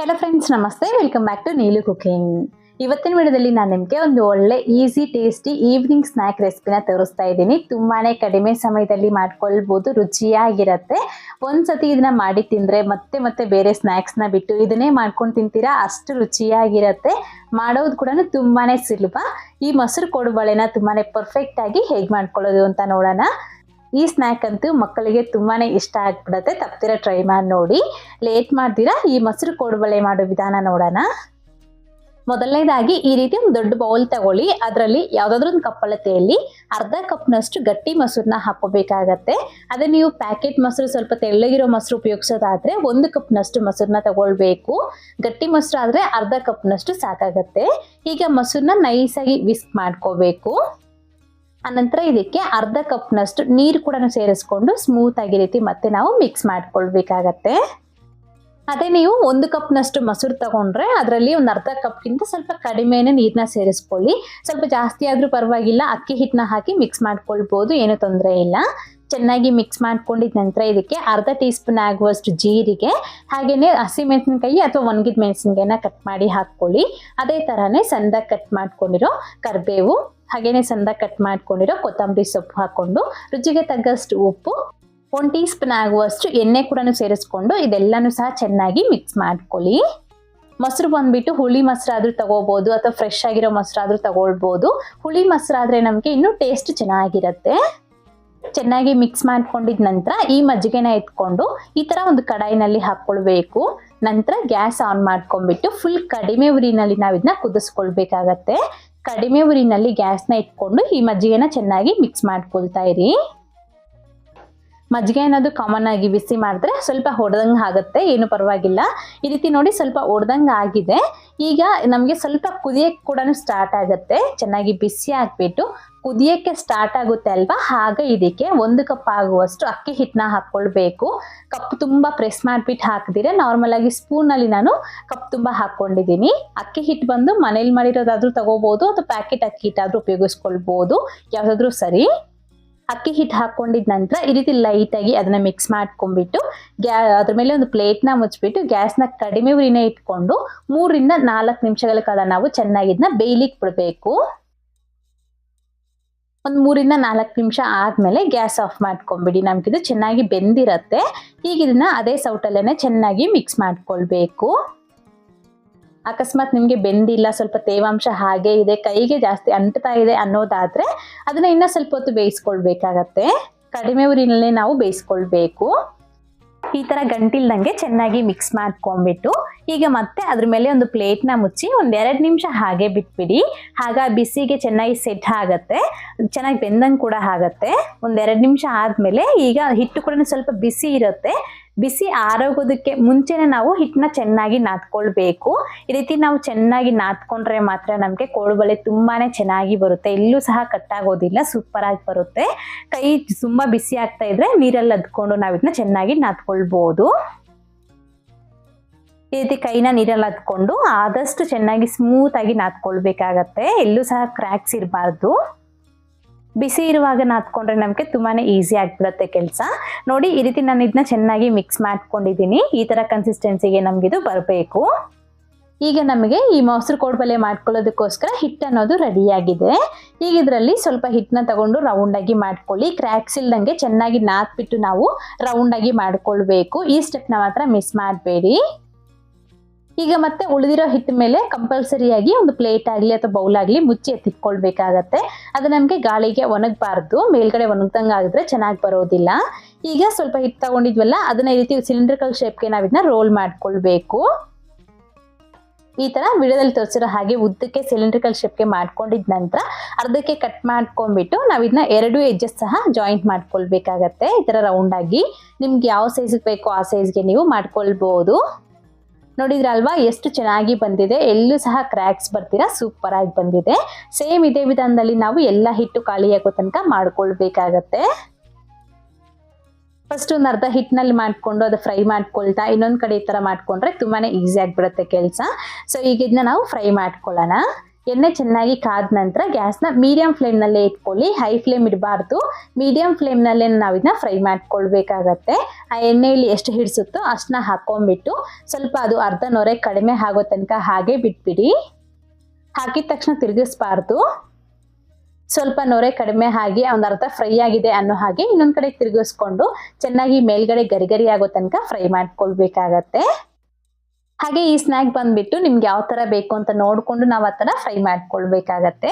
Hello friends ನಮಸ್ತೆ. Welcome back to Neelu cooking ಇವತ್ತಿನ ವಿಡಿಯೋದಲ್ಲಿ ನಾನು ನಿಮಗೆ ಒಂದು ಒಳ್ಳೆ ಈಸಿ ಟೇಸ್ಟಿ ಈವ್ನಿಂಗ್ ಸ್ನ್ಯಾಕ್ ರೆಸಿಪಿನ ತೋರಿಸ್ತಾ ಇದ್ದೀನಿ. ತುಂಬಾ ಕಡಿಮೆ ಸಮಯದಲ್ಲಿ ಮಾಡ್ಕೊಳ್ಬೋದು, ರುಚಿಯಾಗಿರುತ್ತೆ. ಒಂದ್ಸತಿ ಇದನ್ನ ಮಾಡಿ ತಿಂದರೆ ಮತ್ತೆ ಮತ್ತೆ ಬೇರೆ ಸ್ನ್ಯಾಕ್ಸ್ನ ಬಿಟ್ಟು ಇದನ್ನೇ ಮಾಡ್ಕೊಂಡು ತಿಂತೀರಾ? ಅಷ್ಟು ರುಚಿಯಾಗಿರುತ್ತೆ. ಮಾಡೋದು ಕೂಡ ತುಂಬಾ ಸುಲಭ. ಈ ಮೊಸರು ಕೊಡುಬಳೆನ ತುಂಬಾ ಪರ್ಫೆಕ್ಟ್ ಆಗಿ ಹೇಗೆ ಮಾಡ್ಕೊಳ್ಳೋದು ಅಂತ ನೋಡೋಣ. ಈ ಸ್ನ್ಯಾಕ್ ಅಂತೂ ಮಕ್ಕಳಿಗೆ ತುಂಬಾ ಇಷ್ಟ ಆಗ್ಬಿಡತ್ತೆ. ತಪ್ತಿರ ಟ್ರೈ ಮಾಡಿ ನೋಡಿ. ಲೇಟ್ ಮಾಡ್ತೀರಾ? ಈ ಮೊಸರು ಕೋಡುಬಳೆ ಮಾಡೋ ವಿಧಾನ ನೋಡೋಣ. ಮೊದಲನೇದಾಗಿ ಈ ರೀತಿ ಒಂದು ದೊಡ್ಡ ಬೌಲ್ ತಗೊಳ್ಳಿ. ಅದರಲ್ಲಿ ಯಾವುದಾದ್ರೂ ಒಂದು ಕಪ್ಪಳತೆಯಲ್ಲಿ ಅರ್ಧ ಕಪ್ನಷ್ಟು ಗಟ್ಟಿ ಮೊಸರನ್ನ ಹಾಕೋಬೇಕಾಗತ್ತೆ ಅದೇ ನೀವು ಪ್ಯಾಕೆಟ್ ಮೊಸರು ಸ್ವಲ್ಪ ತೆಳ್ಳಗಿರೋ ಮೊಸರು ಉಪಯೋಗಿಸೋದಾದ್ರೆ ಒಂದು ಕಪ್ನಷ್ಟು ಮೊಸರನ್ನ ತಗೊಳ್ಬೇಕು. ಗಟ್ಟಿ ಮೊಸರು ಆದರೆ ಅರ್ಧ ಕಪ್ನಷ್ಟು ಸಾಕಾಗತ್ತೆ. ಈಗ ಮೊಸರನ್ನ ನೈಸಾಗಿ ವಿಸ್ಕ್ ಮಾಡ್ಕೋಬೇಕು. ಅನಂತರ ಇದಕ್ಕೆ ಅರ್ಧ ಕಪ್ನಷ್ಟು ನೀರು ಕೂಡ ಸೇರಿಸ್ಕೊಂಡು ಸ್ಮೂತ್ ಆಗಿ ರೀತಿ ಮತ್ತೆ ನಾವು ಮಿಕ್ಸ್ ಮಾಡ್ಕೊಳ್ಬೇಕಾಗತ್ತೆ. ಅದೇ ನೀವು ಒಂದು ಕಪ್ನಷ್ಟು ಮೊಸರು ತಗೊಂಡ್ರೆ ಅದರಲ್ಲಿ ಒಂದು ಅರ್ಧ ಕಪ್ಗಿಂತ ಸ್ವಲ್ಪ ಕಡಿಮೆನೇ ನೀರನ್ನ ಸೇರಿಸ್ಕೊಳ್ಳಿ. ಸ್ವಲ್ಪ ಜಾಸ್ತಿ ಆದರೂ ಪರವಾಗಿಲ್ಲ, ಅಕ್ಕಿ ಹಿಟ್ಟನ್ನ ಹಾಕಿ ಮಿಕ್ಸ್ ಮಾಡ್ಕೊಳ್ಬೋದು, ಏನೂ ತೊಂದರೆ ಇಲ್ಲ. ಚೆನ್ನಾಗಿ ಮಿಕ್ಸ್ ಮಾಡ್ಕೊಂಡಿದ ನಂತರ ಇದಕ್ಕೆ ಅರ್ಧ ಟೀ ಸ್ಪೂನ್ ಆಗುವಷ್ಟು ಜೀರಿಗೆ ಹಾಗೆಯೇ ಹಸಿಮೆಣಸಿನ್ಕಾಯಿ ಅಥವಾ ಒಣಗಿದ ಮೆಣಸಿನಕಾಯಿನ ಕಟ್ ಮಾಡಿ ಹಾಕ್ಕೊಳ್ಳಿ. ಅದೇ ಥರನೇ ಸಣ್ಣದಾಗಿ ಕಟ್ ಮಾಡ್ಕೊಂಡಿರೋ ಕರಿಬೇವು ಹಾಗೆಯೇ ಸಂದ ಕಟ್ ಮಾಡ್ಕೊಂಡಿರೋ ಕೊತ್ತಂಬರಿ ಸೊಪ್ಪು ಹಾಕೊಂಡು ರುಚಿಗೆ ತಗ್ಗಷ್ಟು ಉಪ್ಪು, ಒಂದು ಟೀ ಸ್ಪೂನ್ ಆಗುವಷ್ಟು ಎಣ್ಣೆ ಕೂಡ ಸೇರಿಸ್ಕೊಂಡು ಇದೆಲ್ಲನೂ ಸಹ ಚೆನ್ನಾಗಿ ಮಿಕ್ಸ್ ಮಾಡ್ಕೊಳ್ಳಿ. ಮೊಸರು ಬಂದ್ಬಿಟ್ಟು ಹುಳಿ ಮೊಸರಾದ್ರೂ ತಗೋಬೋದು ಅಥವಾ ಫ್ರೆಶ್ ಆಗಿರೋ ಮೊಸರಾದ್ರೂ ತಗೊಳ್ಬೋದು. ಹುಳಿ ಮೊಸರಾದ್ರೆ ನಮಗೆ ಇನ್ನೂ ಟೇಸ್ಟ್ ಚೆನ್ನಾಗಿರುತ್ತೆ. ಚೆನ್ನಾಗಿ ಮಿಕ್ಸ್ ಮಾಡ್ಕೊಂಡಿದ ನಂತರ ಈ ಮಜ್ಜಿಗೆನ ಎತ್ಕೊಂಡು ಈ ತರ ಒಂದು ಕಡಾಯಿನಲ್ಲಿ ಹಾಕ್ಕೊಳ್ಬೇಕು. ನಂತರ ಗ್ಯಾಸ್ ಆನ್ ಮಾಡ್ಕೊಂಡ್ಬಿಟ್ಟು ಫುಲ್ ಕಡಿಮೆ ಉರಿನಲ್ಲಿ ನಾವು ಇದನ್ನ ಕುದಿಸ್ಕೊಳ್ಬೇಕಾಗತ್ತೆ. ಕಡಿಮೆ ಉರಿನಲ್ಲಿ ಗ್ಯಾಸ್ನ ಇಟ್ಕೊಂಡು ಈ ಮಜ್ಜಿಗೆನ ಚೆನ್ನಾಗಿ ಮಿಕ್ಸ್ ಮಾಡ್ಕೊಳ್ತಾ ಇರಿ. ಮಜ್ಜಿಗೆ ಅನ್ನೋದು ಕಾಮನ್ ಆಗಿ ಬಿಸಿ ಮಾಡಿದ್ರೆ ಸ್ವಲ್ಪ ಹೊಡೆದಂಗೆ ಆಗುತ್ತೆ, ಏನು ಪರವಾಗಿಲ್ಲ. ಈ ರೀತಿ ನೋಡಿ ಸ್ವಲ್ಪ ಹೊಡೆದಂಗೆ ಆಗಿದೆ. ಈಗ ನಮಗೆ ಸ್ವಲ್ಪ ಕುದಿಯಕ್ಕೆ ಕೂಡ ಸ್ಟಾರ್ಟ್ ಆಗುತ್ತೆ. ಚೆನ್ನಾಗಿ ಬಿಸಿ ಹಾಕ್ಬಿಟ್ಟು ಕುದಿಯಕ್ಕೆ ಸ್ಟಾರ್ಟ್ ಆಗುತ್ತೆ ಅಲ್ವಾ? ಹಾಗೆ ಇದಕ್ಕೆ ಒಂದು ಕಪ್ ಆಗುವಷ್ಟು ಅಕ್ಕಿ ಹಿಟ್ಟನ್ನ ಹಾಕ್ಕೊಳ್ಬೇಕು ಕಪ್ ತುಂಬ ಪ್ರೆಸ್ ಮಾಡಿಬಿಟ್ಟು ಹಾಕಿದ್ರೆ ನಾರ್ಮಲ್ ಆಗಿ ಸ್ಪೂನಲ್ಲಿ ನಾನು ಕಪ್ ತುಂಬ ಹಾಕ್ಕೊಂಡಿದ್ದೀನಿ. ಅಕ್ಕಿ ಹಿಟ್ಟು ಬಂದು ಮನೇಲಿ ಮಾಡಿರೋದಾದ್ರೂ ತಗೋಬೋದು, ಅಥವಾ ಪ್ಯಾಕೆಟ್ ಅಕ್ಕಿ ಹಿಟ್ಟಾದರೂ ಉಪಯೋಗಿಸ್ಕೊಳ್ಬೋದು. ಯಾವುದಾದ್ರೂ ಸರಿ. ಅಕ್ಕಿ ಹಿಟ್ಟು ಹಾಕೊಂಡಿದ ನಂತರ ಈ ರೀತಿ ಲೈಟಾಗಿ ಅದನ್ನ ಮಿಕ್ಸ್ ಮಾಡ್ಕೊಂಡ್ಬಿಟ್ಟು ಗ್ಯಾ, ಅದ್ರ ಮೇಲೆ ಒಂದು ಪ್ಲೇಟ್ನ ಮುಚ್ಚಿಬಿಟ್ಟು ಗ್ಯಾಸ್ನ ಕಡಿಮೆ ಉರಿನೇ ಇಟ್ಕೊಂಡು ಮೂರಿಂದ ನಾಲ್ಕು ನಿಮಿಷಗಳ ಕಾಲ ನಾವು ಚೆನ್ನಾಗಿ ಇದನ್ನ ಬೇಯ್ಲಿಕ್ಕೆ ಬಿಡಬೇಕು. ಒಂದು ಮೂರಿಂದ ನಾಲ್ಕು ನಿಮಿಷ ಆದಮೇಲೆ ಗ್ಯಾಸ್ ಆಫ್ ಮಾಡ್ಕೊಂಬಿಡಿ ನಮಗಿದು ಚೆನ್ನಾಗಿ ಬೆಂದಿರತ್ತೆ. ಈಗ ಇದನ್ನ ಅದೇ ಸೌಟಲ್ಲೇನೆ ಚೆನ್ನಾಗಿ ಮಿಕ್ಸ್ ಮಾಡ್ಕೊಳ್ಬೇಕು. ಅಕಸ್ಮಾತ್ ನಿಮಗೆ ಬೆಂದಿಲ್ಲ, ಸ್ವಲ್ಪ ತೇವಾಂಶ ಹಾಗೆ ಇದೆ, ಕೈಗೆ ಜಾಸ್ತಿ ಅಂಟ್ತಾ ಇದೆ ಅನ್ನೋದಾದ್ರೆ ಅದನ್ನ ಇನ್ನೂ ಸ್ವಲ್ಪ ಹೊತ್ತು ಬೇಯಿಸ್ಕೊಳ್ಬೇಕಾಗತ್ತೆ. ಕಡಿಮೆ ಊರಿನಲ್ಲೇ ನಾವು ಬೇಯಿಸ್ಕೊಳ್ಬೇಕು. ಈ ಥರ ಗಂಟಿಲ್ದಂಗೆ ಚೆನ್ನಾಗಿ ಮಿಕ್ಸ್ ಮಾಡ್ಕೊಂಡ್ಬಿಟ್ಟು ಈಗ ಮತ್ತೆ ಅದ್ರ ಮೇಲೆ ಒಂದು ಪ್ಲೇಟ್ನ ಮುಚ್ಚಿ ಒಂದೆರಡು ನಿಮಿಷ ಹಾಗೆ ಬಿಟ್ಬಿಡಿ. ಆಗ ಬಿಸಿಗೆ ಚೆನ್ನಾಗಿ ಸೆಟ್ ಆಗುತ್ತೆ. ಚೆನ್ನಾಗಿ ಬೆಂದಂಗೆ ಕೂಡ ಆಗುತ್ತೆ. ಒಂದೆರಡು ನಿಮಿಷ ಆದಮೇಲೆ ಈಗ ಹಿಟ್ಟು ಕೂಡ ಸ್ವಲ್ಪ ಬಿಸಿ ಇರುತ್ತೆ. ಬಿಸಿ ಆರೋಗೋದಕ್ಕೆ ಮುಂಚೆನೆ ನಾವು ಹಿಟ್ಟನ್ನ ಚೆನ್ನಾಗಿ ನಾದ್ಕೊಳ್ಬೇಕು. ಈ ರೀತಿ ನಾವು ಚೆನ್ನಾಗಿ ನಾದ್ಕೊಂಡ್ರೆ ಮಾತ್ರ ನಮಗೆ ಕೋಡುಬಳೆ ತುಂಬಾನೇ ಚೆನ್ನಾಗಿ ಬರುತ್ತೆ. ಎಲ್ಲೂ ಸಹ ಕಟ್ಟಾಗೋದಿಲ್ಲ ಸೂಪರ್ ಆಗಿ ಬರುತ್ತೆ. ಕೈ ತುಂಬಾ ಬಿಸಿ ಆಗ್ತಾ ಇದ್ರೆ ನೀರಲ್ಲಿ ಅದ್ಕೊಂಡು ನಾವು ಇದನ್ನ ಚೆನ್ನಾಗಿ ನಾದ್ಕೊಳ್ಬಹುದು ಈ ರೀತಿ ಕೈನ ನೀರಲ್ಲಿ ಅದ್ಕೊಂಡು ಆದಷ್ಟು ಚೆನ್ನಾಗಿ ಸ್ಮೂತ್ ಆಗಿ ನಾದ್ಕೊಳ್ಬೇಕಾಗತ್ತೆ. ಎಲ್ಲೂ ಸಹ ಕ್ರ್ಯಾಕ್ಸ್ ಇರಬಾರ್ದು. ಬಿಸಿ ಇರುವಾಗ ನಾದ್ಕೊಂಡ್ರೆ ನಮಗೆ ತುಂಬಾ ಈಸಿ ಆಗಿಬಿಡುತ್ತೆ ಕೆಲಸ. ನೋಡಿ, ಈ ರೀತಿ ನಾನು ಇದನ್ನ ಚೆನ್ನಾಗಿ ಮಿಕ್ಸ್ ಮಾಡ್ಕೊಂಡಿದ್ದೀನಿ. ಈ ಥರ ಕನ್ಸಿಸ್ಟೆನ್ಸಿಗೆ ನಮಗಿದು ಬರಬೇಕು. ಈಗ ನಮಗೆ ಈ ಮೊಸರು ಕೋಡ್ಬಲೆ ಮಾಡ್ಕೊಳ್ಳೋದಕ್ಕೋಸ್ಕರ ಹಿಟ್ಟು ಅನ್ನೋದು ರೆಡಿಯಾಗಿದೆ ಈಗ ಇದರಲ್ಲಿ ಸ್ವಲ್ಪ ಹಿಟ್ಟನ್ನ ತಗೊಂಡು ರೌಂಡಾಗಿ ಮಾಡ್ಕೊಳ್ಳಿ. ಕ್ರ್ಯಾಕ್ಸ್ ಇಲ್ದಂಗೆ ಚೆನ್ನಾಗಿ ನಾದ್ಬಿಟ್ಟು ನಾವು ರೌಂಡಾಗಿ ಮಾಡ್ಕೊಳ್ಬೇಕು. ಈ ಸ್ಟೆಪ್ನ ಮಾತ್ರ ಮಿಸ್ ಮಾಡಬೇಡಿ. ಈಗ ಮತ್ತೆ ಉಳಿದಿರೋ ಹಿಟ್ಟು ಮೇಲೆ ಕಂಪಲ್ಸರಿಯಾಗಿ ಒಂದು ಪ್ಲೇಟ್ ಆಗಲಿ ಅಥವಾ ಬೌಲ್ ಆಗಲಿ ಮುಚ್ಚಿ ಎತ್ತಿಟ್ಕೊಳ್ಬೇಕಾಗತ್ತೆ ಅದು ನಮಗೆ ಗಾಳಿಗೆ ಒಣಗಬಾರ್ದು, ಮೇಲ್ಗಡೆ ಒಣಗ್ದಂಗೆ ಆಗಿದ್ರೆ ಚೆನ್ನಾಗಿ ಬರೋದಿಲ್ಲ. ಈಗ ಸ್ವಲ್ಪ ಹಿಟ್ಟು ತಗೊಂಡಿದ್ವಲ್ಲ, ಅದನ್ನ ಈ ರೀತಿ ಸಿಲಿಂಡ್ರಿಕಲ್ ಶೇಪ್ಗೆ ನಾವು ಇದನ್ನ ರೋಲ್ ಮಾಡ್ಕೊಳ್ಬೇಕು. ಈ ತರ ವಿಡಿಯೋದಲ್ಲಿ ತೋರಿಸಿರೋ ಹಾಗೆ ಉದ್ದಕ್ಕೆ ಸಿಲಿಂಡ್ರಿಕಲ್ ಶೇಪ್ಗೆ ಮಾಡ್ಕೊಂಡಿದ ನಂತರ ಅರ್ಧಕ್ಕೆ ಕಟ್ ಮಾಡ್ಕೊಂಡ್ಬಿಟ್ಟು ನಾವು ಇದನ್ನ ಎರಡು ಎಜ್ಜಸ್ ಸಹ ಜಾಯಿಂಟ್ ಮಾಡ್ಕೊಳ್ಬೇಕಾಗತ್ತೆ. ಈ ತರ ರೌಂಡ್ ಆಗಿ ನಿಮ್ಗೆ ಯಾವ ಸೈಜ್ ಬೇಕೋ ಆ ಸೈಜ್ಗೆ ನೀವು ಮಾಡ್ಕೊಳ್ಬಹುದು ನೋಡಿದ್ರಲ್ವಾ, ಎಷ್ಟು ಚೆನ್ನಾಗಿ ಬಂದಿದೆ, ಎಲ್ಲೂ ಸಹ ಕ್ರ್ಯಾಕ್ಸ್ ಬರ್ತೀರಾ ಸೂಪರ್ ಆಗಿ ಬಂದಿದೆ. ಸೇಮ್ ಇದೇ ವಿಧಾನದಲ್ಲಿ ನಾವು ಎಲ್ಲ ಹಿಟ್ಟು ಖಾಲಿಯಾಗೋ ತನಕ ಮಾಡ್ಕೊಳ್ಬೇಕಾಗತ್ತೆ. ಫಸ್ಟ್ ಒಂದು ಅರ್ಧ ಹಿಟ್ಟಿನಲ್ಲಿ ಮಾಡಿಕೊಂಡು ಅದು ಫ್ರೈ ಮಾಡ್ಕೊಳ್ತಾ, ಇನ್ನೊಂದು ಕಡೆ ಈ ಥರ ಮಾಡಿಕೊಂಡ್ರೆ ತುಂಬಾ ಈಸಿ ಆಗಿಬಿಡುತ್ತೆ ಕೆಲಸ. ಸೊ ಈಗ ಇದನ್ನ ನಾವು ಫ್ರೈ ಮಾಡ್ಕೊಳ್ಳೋಣ. ಎಣ್ಣೆ ಚೆನ್ನಾಗಿ ಕಾದ ನಂತರ ಗ್ಯಾಸ್ನ ಮೀಡಿಯಂ ಫ್ಲೇಮ್ನಲ್ಲೇ ಇಟ್ಕೊಳ್ಳಿ. ಹೈ ಫ್ಲೇಮ್ ಇಡಬಾರ್ದು. ಮೀಡಿಯಂ ಫ್ಲೇಮ್ನಲ್ಲೇ ನಾವು ಇದನ್ನ ಫ್ರೈ ಮಾಡ್ಕೊಳ್ಬೇಕಾಗತ್ತೆ. ಆ ಎಣ್ಣೆಯಲ್ಲಿ ಎಷ್ಟು ಹಿಡಿಸುತ್ತೋ ಅಷ್ಟನ್ನ ಹಾಕೊಂಡ್ಬಿಟ್ಟು ಸ್ವಲ್ಪ ಅದು ಅರ್ಧ ನೊರೆ ಕಡಿಮೆ ಆಗೋ ತನಕ ಹಾಗೆ ಬಿಟ್ಬಿಡಿ. ಹಾಕಿದ ತಕ್ಷಣ ತಿರುಗಿಸ್ಬಾರ್ದು. ಸ್ವಲ್ಪ ನೊರೆ ಕಡಿಮೆ ಆಗಿ ಒಂದು ಅರ್ಧ ಫ್ರೈ ಆಗಿದೆ ಅನ್ನೋ ಹಾಗೆ ಇನ್ನೊಂದು ಕಡೆ ತಿರುಗಿಸ್ಕೊಂಡು ಚೆನ್ನಾಗಿ ಮೇಲ್ಗಡೆ ಗರಿಗರಿ ಗರಿ ಆಗೋ ತನಕ ಫ್ರೈ ಮಾಡ್ಕೊಳ್ಬೇಕಾಗತ್ತೆ. ಹಾಗೆ ಈ ಸ್ನ್ಯಾಕ್ ಬಂದ್ಬಿಟ್ಟು ನಿಮ್ಗೆ ಯಾವ ತರ ಬೇಕು ಅಂತ ನೋಡ್ಕೊಂಡು ನಾವು ಆ ಫ್ರೈ ಮಾಡ್ಕೊಳ್ಬೇಕಾಗತ್ತೆ.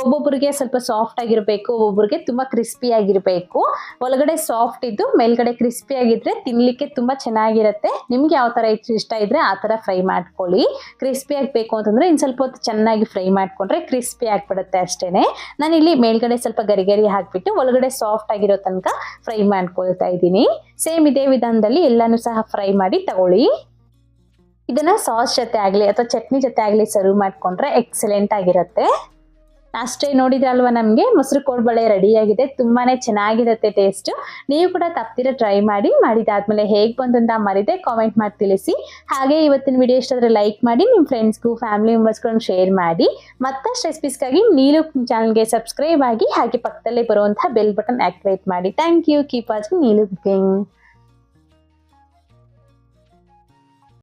ಒಬ್ಬೊಬ್ಬರಿಗೆ ಸ್ವಲ್ಪ ಸಾಫ್ಟ್ ಆಗಿರ್ಬೇಕು ಒಬ್ಬೊಬ್ಬರಿಗೆ ತುಂಬಾ ಕ್ರಿಸ್ಪಿ ಆಗಿರ್ಬೇಕು. ಒಳಗಡೆ ಸಾಫ್ಟ್ ಇದ್ದು ಮೇಲ್ಗಡೆ ಕ್ರಿಸ್ಪಿ ಆಗಿದ್ರೆ ತಿನ್ನಲಿಕ್ಕೆ ತುಂಬಾ ಚೆನ್ನಾಗಿರುತ್ತೆ. ನಿಮ್ಗೆ ಯಾವ ತರ ಇಷ್ಟ ಇದ್ರೆ ಆ ತರ ಫ್ರೈ ಮಾಡ್ಕೊಳ್ಳಿ. ಕ್ರಿಸ್ಪಿ ಆಗಬೇಕು ಅಂತಂದ್ರೆ ಇನ್ನು ಸ್ವಲ್ಪ ಹೊತ್ತು ಚೆನ್ನಾಗಿ ಫ್ರೈ ಮಾಡ್ಕೊಂಡ್ರೆ ಕ್ರಿಸ್ಪಿ ಆಗಿಬಿಡುತ್ತೆ ನಾನು ನಾನಿಲ್ಲಿ ಮೇಲ್ಗಡೆ ಸ್ವಲ್ಪ ಗರಿಗರಿ ಹಾಕಿಬಿಟ್ಟು ಒಳಗಡೆ ಸಾಫ್ಟ್ ಆಗಿರೋ ತನಕ ಫ್ರೈ ಮಾಡ್ಕೊಳ್ತಾ ಇದ್ದೀನಿ. ಸೇಮ್ ಇದೇ ವಿಧಾನದಲ್ಲಿ ಎಲ್ಲಾನು ಸಹ ಫ್ರೈ ಮಾಡಿ ತಗೊಳ್ಳಿ. ಇದನ್ನ ಸಾಸ್ ಜೊತೆ ಆಗಲಿ ಅಥವಾ ಚಟ್ನಿ ಜೊತೆ ಆಗಲಿ ಸರ್ವ್ ಮಾಡಿಕೊಂಡ್ರೆ ಎಕ್ಸಲೆಂಟ್ ಆಗಿರುತ್ತೆ. ಅಷ್ಟೇ ಅಲ್ವಾ ನಮಗೆ? ಮೊಸರು ಕೋಡ್ಬಳೆ ರೆಡಿಯಾಗಿದೆ ತುಂಬಾ ಚೆನ್ನಾಗಿರುತ್ತೆ ಟೇಸ್ಟು ನೀವು ಕೂಡ ತಪ್ಪಿರ ಟ್ರೈ ಮಾಡಿ, ಮಾಡಿದಾದ್ಮೇಲೆ ಹೇಗೆ ಬಂತು ಅಂತ ಮರಿದೆ ಕಾಮೆಂಟ್ ಮಾಡಿ ತಿಳಿಸಿ. ಹಾಗೆ ಇವತ್ತಿನ ವಿಡಿಯೋ ಇಷ್ಟಾದರೆ ಲೈಕ್ ಮಾಡಿ ನಿಮ್ಮ ಫ್ರೆಂಡ್ಸ್ಗೂ ಫ್ಯಾಮಿಲಿ ಮೆಂಬರ್ಸ್ಗಳನ್ನು ಶೇರ್ ಮಾಡಿ. ಮತ್ತಷ್ಟು ರೆಸಿಪೀಸ್ಗಾಗಿ ನೀಲು ಚಾನಲ್ಗೆ ಸಬ್ಸ್ಕ್ರೈಬ್ ಆಗಿ ಹಾಗೆ ಪಕ್ಕದಲ್ಲೇ ಬರುವಂತಹ ಬೆಲ್ ಬಟನ್ ಆಕ್ಟಿವೇಟ್ ಮಾಡಿ. Thank you keep watching Neelu cooking